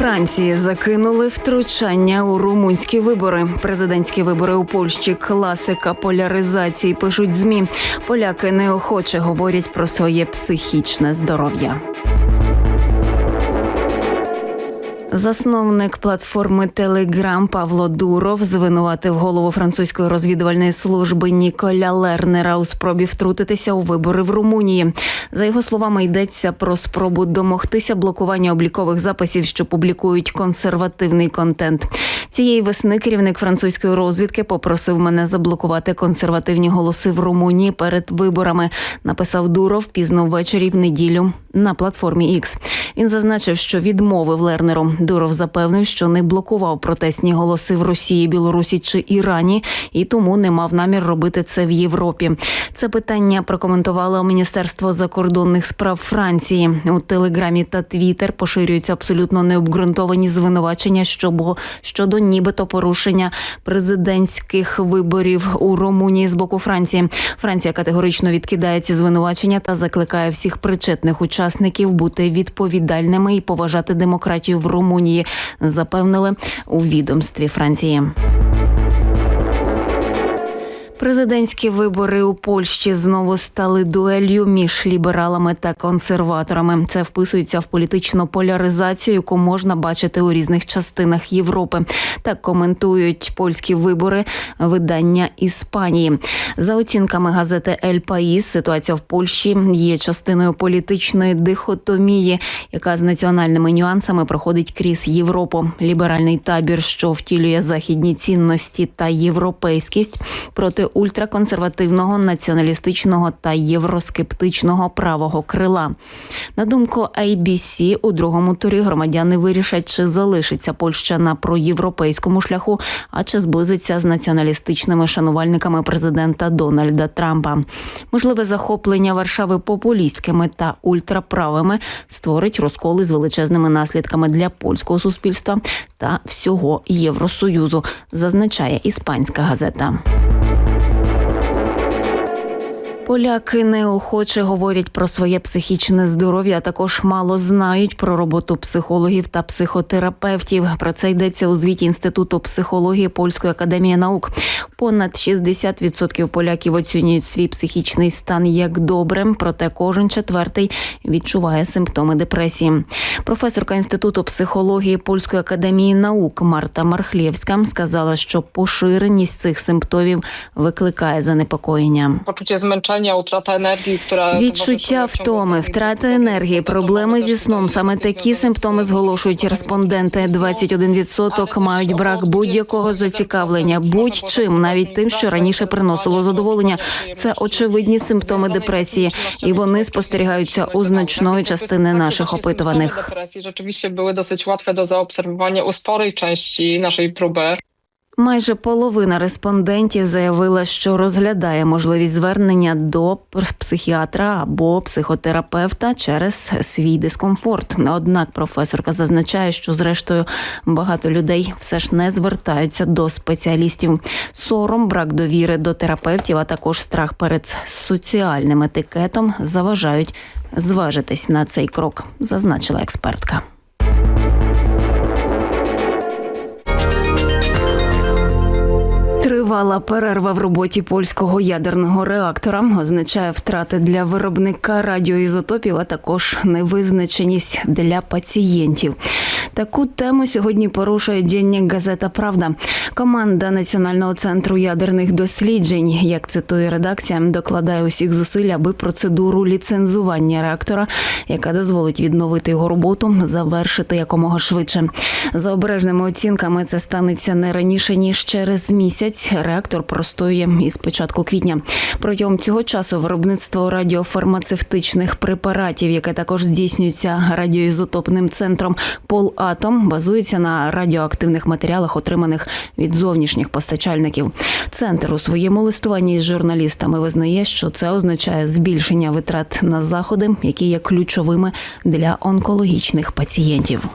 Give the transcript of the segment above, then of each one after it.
Франції закинули втручання у румунські вибори. Президентські вибори у Польщі класика поляризації. Пишуть змі. Поляки неохоче говорять про своє психічне здоров'я. Засновник платформи Телеграм Павло Дуров звинуватив голову французької розвідувальної служби Ніколя Лернера у спробі втрутитися у вибори в Румунії. За його словами, йдеться про спробу домогтися блокування облікових записів, що публікують консервативний контент. Цієї весни керівник французької розвідки попросив мене заблокувати консервативні голоси в Румунії перед виборами. Написав Дуров пізно ввечері в неділю на платформі X. Він зазначив, що відмовив Лернеру. Дуров запевнив, що не блокував протестні голоси в Росії, Білорусі чи Ірані, і тому не мав намір робити це в Європі. Це питання прокоментувало Міністерство закордонних справ Франції. У Телеграмі та Твіттер поширюються абсолютно необґрунтовані звинувачення, щодо, нібито порушення президентських виборів у Румунії з боку Франції. Франція категорично відкидає ці звинувачення та закликає всіх причетних учасників бути відповідальними і поважати демократію в Румунії. Запевнили у відомстві Франції. Президентські вибори у Польщі знову стали дуелью між лібералами та консерваторами. Це вписується в політичну поляризацію, яку можна бачити у різних частинах Європи. Так коментують польські вибори видання Іспанії. За оцінками газети Ель Паїс, ситуація в Польщі є частиною політичної дихотомії, яка з національними нюансами проходить крізь Європу. Ліберальний табір, що втілює західні цінності та європейськість проти ультраконсервативного, націоналістичного та євроскептичного правого крила. На думку ABC, у другому турі громадяни вирішать, чи залишиться Польща на проєвропейському шляху, а чи зблизиться з націоналістичними шанувальниками президента Дональда Трампа. Можливе захоплення Варшави популістськими та ультраправими створить розколи з величезними наслідками для польського суспільства та всього Євросоюзу, зазначає іспанська газета. Поляки неохоче говорять про своє психічне здоров'я, а також мало знають про роботу психологів та психотерапевтів. Про це йдеться у звіті інституту психології Польської академії наук. Понад 60% поляків оцінюють свій психічний стан як добрим, проте кожен четвертий відчуває симптоми депресії. Професорка інституту психології Польської академії наук Марта Мархлєвська сказала, що поширеність цих симптомів викликає занепокоєння. poczucie zmęczenia, utrata energii, która Відчуття втоми, втрата енергії, проблеми зі сном. Саме такі симптоми зголошують респонденти. 21% мають брак будь-якого зацікавлення, будь-чим, навіть тим, що раніше приносило задоволення. Це очевидні симптоми депресії, і вони спостерігаються у значної частини наших опитуваних. Depresji rzeczywiście były dosyć łatwe do zaobserwowania u sporej części naszej próby. Майже половина респондентів заявила, що розглядає можливість звернення до психіатра або психотерапевта через свій дискомфорт. Однак професорка зазначає, що зрештою багато людей все ж не звертаються до спеціалістів. Сором, брак довіри до терапевтів, а також страх перед соціальним етикетом заважають зважитись на цей крок, зазначила експертка. Тривала перерва в роботі польського ядерного реактора означає втрати для виробника радіоізотопів, а також невизначеність для пацієнтів. Таку тему сьогодні порушує дільник газета Правда. Команда Національного центру ядерних досліджень, як цитує редакція, докладає усіх зусиль, аби процедуру ліцензування реактора, яка дозволить відновити його роботу, завершити якомога швидше. За обережними оцінками, це станеться не раніше ніж через місяць. Реактор простоює із початку квітня. Протягом цього часу виробництво радіофармацевтичних препаратів, яке також здійснюється радіоізотопним центром Полатом, базується на радіоактивних матеріалах, отриманих від зовнішніх постачальників. Центр у своєму листуванні з журналістами визнає, що це означає збільшення витрат на заходи, які є ключовими для онкологічних пацієнтів.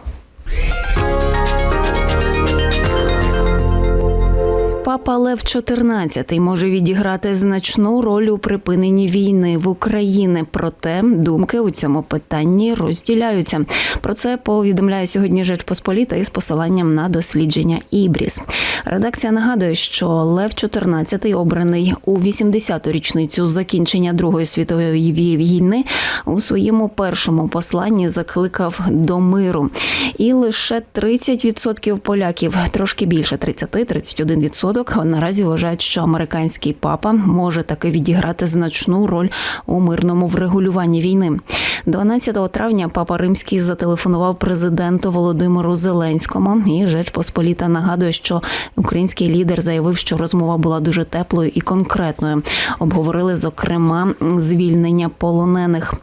Папа Лев XIV може відіграти значну роль у припиненні війни в Україні. Проте думки у цьому питанні розділяються. Про це повідомляє сьогодні Жеч Посполіта із посиланням на дослідження Ібріс. Редакція нагадує, що Лев XIV обраний у 80-ту річницю закінчення Другої світової війни у своєму першому посланні закликав до миру. І лише 30% поляків, трошки більше 30-31%, наразі вважають, що американський папа може таки відіграти значну роль у мирному врегулюванні війни. 12 травня папа Римський зателефонував президенту Володимиру Зеленському. І Жеч Посполіта нагадує, що український лідер заявив, що розмова була дуже теплою і конкретною. Обговорили зокрема звільнення полонених.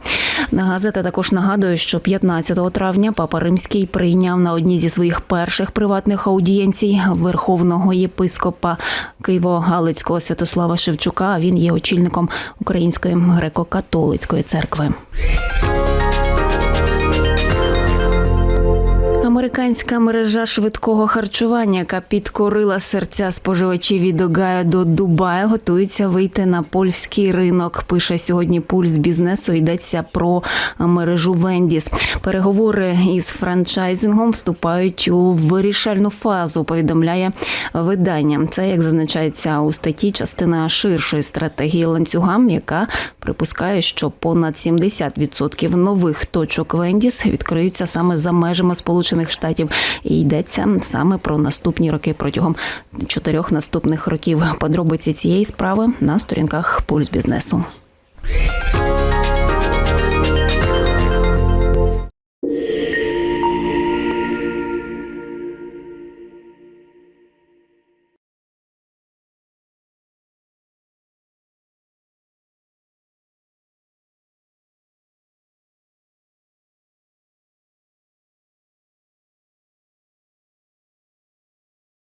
Газета також нагадує, що 15 травня папа Римський прийняв на одній зі своїх перших приватних аудієнцій верховного єпископа Києво-Галицького Святослава Шевчука. Він є очільником Української греко-католицької церкви. Американська мережа швидкого харчування, яка підкорила серця споживачів від Огайо до Дубая, готується вийти на польський ринок. Пише сьогодні пульс бізнесу. Йдеться про мережу Вендіс. Переговори із франчайзингом вступають у вирішальну фазу. Повідомляє видання. Це як зазначається у статті, частина ширшої стратегії ланцюга, яка припускає, що понад 70% нових точок Вендіс відкриються саме за межами Сполучених Штатів. І йдеться саме про наступні роки протягом чотирьох наступних років. Подробиці цієї справи на сторінках пульс бізнесу.